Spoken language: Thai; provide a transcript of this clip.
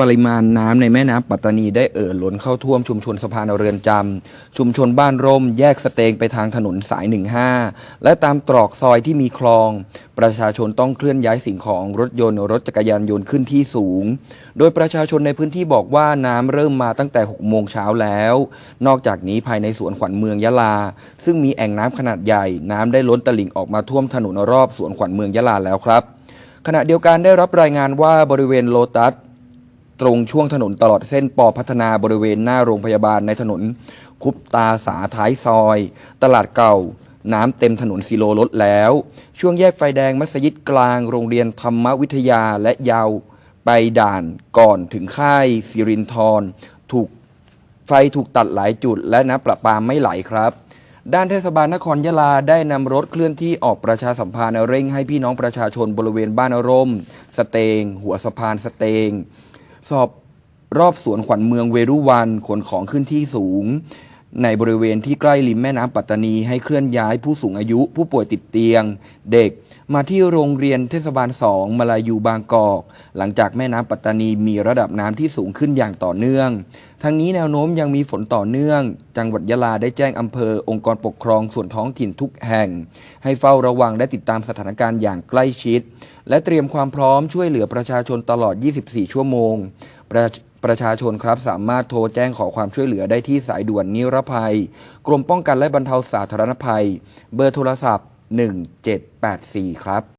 ปริมาณน้ำในแม่น้ำปัตตานีได้เอ่อล้นเข้าท่วมชุมชนสะพานเรือนจำ ชุมชนบ้านร่ม แยกสเตงไปทางถนนสาย 15 และตามตรอกซอยที่มีคลอง ประชาชนต้องเคลื่อนย้ายสิ่งของรถยนต์ รถจักรยานยนต์ขึ้นที่สูง โดยประชาชนในพื้นที่บอกว่าน้ำเริ่มมาตั้งแต่ 6 โมงเช้าแล้ว นอกจากนี้ภายในสวนขวัญเมืองยะลา ซึ่งมีแอ่งน้ำขนาดใหญ่ น้ำได้ล้นตลิ่งออกมาท่วมถนนรอบสวนขวัญเมืองยะลาแล้วครับ ขณะเดียวกันได้รับรายงานว่าบริเวณโลตัส ตรงช่วงถนนตลอดเส้นปอพัฒนาบริเวณหน้าโรงพยาบาลในถนน คุปตาสาท้ายซอย ตลาดเก่า น้ำเต็มถนนสีโลรถแล้ว ช่วงแยกไฟแดงมัสยิดกลาง โรงเรียนธรรมวิทยาและยาวไปด่านก่อนถึงค่ายสิรินทรถูกไฟถูกตัดหลายจุด และน้ำประปาไม่ไหลครับด้านเทศบาลนครยะลาได้นำรถเคลื่อนที่ออกประชาสัมพันธ์เร่งให้พี่น้องประชาชนบริเวณบ้านอาร่มสเตง หัวสะพานสเตง สอบรอบสวนขวัญเมืองเวรุวันขนของขึ้นที่สูง ในบริเวณที่ใกล้ริมแม่น้ำปัตตานีให้เคลื่อนย้ายผู้สูงอายุ ผู้ป่วยติดเตียง เด็ก มาที่โรงเรียนเทศบาลสองมาลายูบางกอก หลังจากแม่น้ำปัตตานีมีระดับน้ำที่สูงขึ้นอย่างต่อเนื่อง ทั้งนี้แนวโน้มยังมีฝนต่อเนื่อง จังหวัดยะลาได้แจ้งอำเภอองค์กรปกครองส่วนท้องถิ่นทุกแห่ง ให้เฝ้าระวังและติดตามสถานการณ์อย่างใกล้ชิด และเตรียมความพร้อมช่วยเหลือประชาชนตลอด 24 ชั่วโมง ประชาชนครับสามารถโทรแจ้งขอความช่วยเหลือได้ที่สายด่วนนิรภัย กรมป้องกันและบรรเทาสาธารณภัย เบอร์โทรศัพท์ 1784 ครับ